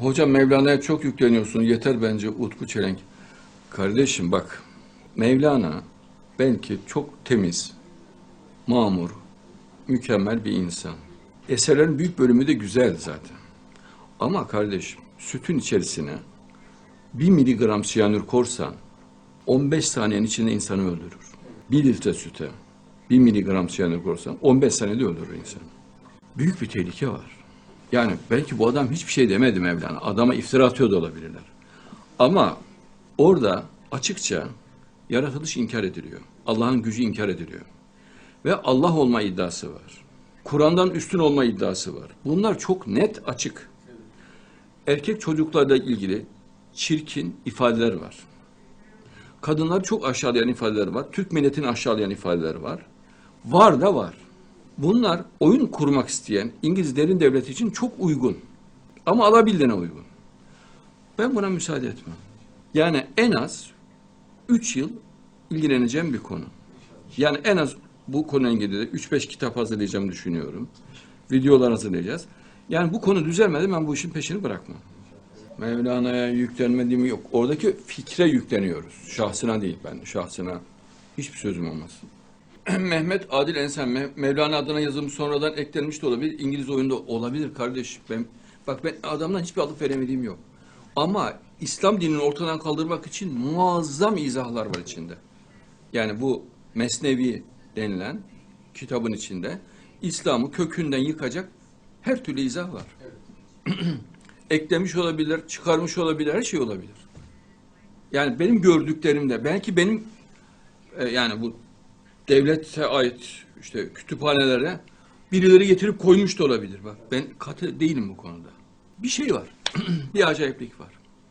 Hocam Mevlana'ya çok yükleniyorsun. Yeter bence Utku Çelenk. Kardeşim bak. Mevlana belki çok temiz, mamur, mükemmel bir insan. Eserlerin büyük bölümü de güzel zaten. Ama kardeşim sütün içerisine bir miligram siyanür korsan 15 saniyenin içinde insanı öldürür. Bir litre süte bir miligram siyanür korsan 15 saniyede öldürür insanı. Büyük bir tehlike var. Yani belki bu adam hiçbir şey demedi Mevlana. Adama iftira atıyor da olabilirler. Ama orada açıkça yaratılış inkar ediliyor. Allah'ın gücü inkar ediliyor. Ve Allah olma iddiası var. Kur'an'dan üstün olma iddiası var. Bunlar çok net açık. Erkek çocuklarla ilgili çirkin ifadeler var. Kadınlar çok aşağılayan ifadeler var. Türk milletini aşağılayan ifadeler var. Var da var. Bunlar oyun kurmak isteyen İngiliz derin devleti için çok uygun. Ama alabildiğine uygun. Ben buna müsaade etmem. Yani en az 3 yıl ilgileneceğim bir konu. Yani en az bu konuyla ilgili de 3-5 kitap hazırlayacağım düşünüyorum. Videolar hazırlayacağız. Yani bu konu düzelmedi ben bu işin peşini bırakmam. Mevlana'ya yüklenmediğim yok. Oradaki fikre yükleniyoruz. Şahsına değil ben. Şahsına hiçbir sözüm olmaz. Mehmet Adil Ensen, Me- Mevlana adına yazılmış sonradan eklenmiş de olabilir. İngiliz oyunda olabilir kardeş. Ben, bak ben adamdan hiçbir alıp veremediğim yok. Ama İslam dinini ortadan kaldırmak için muazzam izahlar var içinde. Yani bu Mesnevi denilen kitabın içinde İslam'ı kökünden yıkacak her türlü izah var. Eklemiş olabilir, çıkarmış olabilir, her şey olabilir. Yani benim gördüklerimde, belki benim e, yani bu devlete ait işte kütüphanelere birileri getirip koymuş da olabilir. Bak ben katı değilim bu konuda. Bir şey var. bir acayiplik var.